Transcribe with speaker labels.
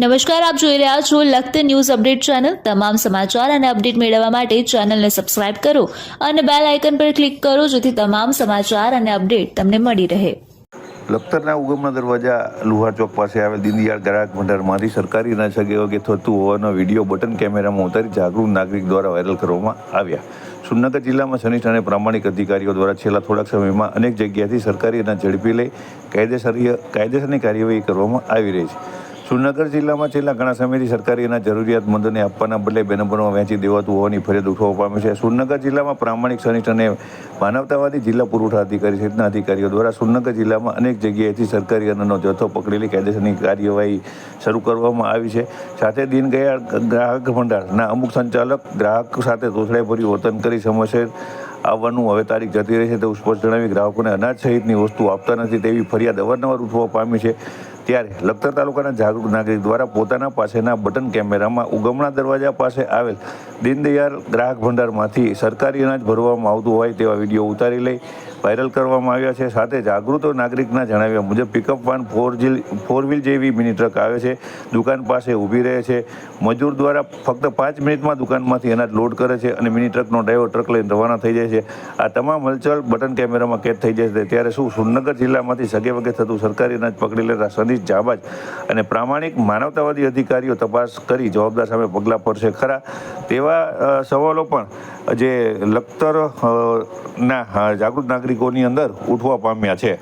Speaker 1: નમસ્કાર, આપ જોઈ રહ્યા છો લખત ન્યૂઝ અપડેટ ચેનલ. તમામ સમાચાર અને અપડેટ મેળવવા માટે ચેનલને સબસ્ક્રાઇબ કરો અને બેલ આઇકન પર ક્લિક કરો જેથી તમામ સમાચાર અને અપડેટ તમને મળી રહે.
Speaker 2: લખતરના ઉગમના દરવાજા લુહાર ચોક પાસે આવેલ દીનદયાળ ગ્રાહક ભંડારમાંથી સરકારી વગે થતું હોવાનો વીડિયો બટન કેમેરામાં ઉતારી જાગૃત નાગરિક દ્વારા વાયરલ કરવામાં આવ્યા. સુરનગર જિલ્લામાં શનિષ્ઠ અને પ્રામાણિક અધિકારીઓ દ્વારા છેલ્લા થોડાક સમયમાં અનેક જગ્યાએથી સરકારીના ઝડપી લઈ કાયદેસરીય કાયદેસરની કાર્યવાહી કરવામાં આવી રહી છે. સુરનગર જિલ્લામાં છેલ્લા ઘણા સમયથી સરકારી અનાજ જરૂરિયાતમંદોને આપવાના બદલે બેનબરોમાં નંબરમાં વહેંચી દેવાતું હોવાની ફરિયાદ ઉઠવા પામી છે. સુરનગર જિલ્લામાં પ્રામાણિક સનિષ્ઠ અને માનવતાવાદી જિલ્લા પુરવઠા અધિકારી સહિતના અધિકારીઓ દ્વારા સુરનગર જિલ્લામાં અનેક જગ્યાએથી સરકારી અન્નનો જથ્થો પકડેલી કાયદેસરની કાર્યવાહી શરૂ કરવામાં આવી છે. સાથે દીનદયાળ ગ્રાહક ભંડારના અમુક સંચાલક ગ્રાહક સાથે તોછડાઈભર્યું વર્તન કરી સમસ્યા આવવાનું હવે તારીખ જતી રહી છે. તેવું સ્પષ્ટ જણાવી ગ્રાહકોને અનાજ સહિતની વસ્તુ આપતા નથી તેવી ફરિયાદ અવારનવાર ઉઠવા પામી છે. ત્યારે લખતર તાલુકાના જાગૃત નાગરિક દ્વારા પોતાના પાસેના બટન કેમેરામાં ઉગમણા દરવાજા પાસે આવેલ દીનદયાળ ગ્રાહક ભંડારમાંથી સરકારી અનાજ ભરવામાં આવતું હોય તેવા વીડિયો ઉતારી લઈ વાયરલ કરવામાં આવ્યા છે. સાથે જાગૃત નાગરિકના જણાવ્યા મુજબ pickup van four wheel, four wheel જેવી મિની ટ્રક આવે છે. દુકાન પાસે ઊભી રહે છે. મજૂર દ્વારા ફક્ત પાંચ મિનિટમાં દુકાનમાંથી અનાજ લોડ કરે છે અને મિની ટ્રકનો ડ્રાઈવર ટ્રક લઈને રવાના થઈ જાય છે. આ તમામ હલચલ બટન કેમેરામાં કેદ થઈ છે ત્યારે શું સુરનગર જિલ્લામાંથી સગે વગે થતું સરકારી અનાજ પકડી લેતા સનીશ જાબાજ અને પ્રામાણિક માનવતાવાદી અધિકારીઓ તપાસ કરી જવાબદાર સામે પગલાં પડશે ખરા? તેવા સવાલો પણ જે લખતર ના જાગૃત નાગરિકોની અંદર ઉઠવા પામ્યા છે.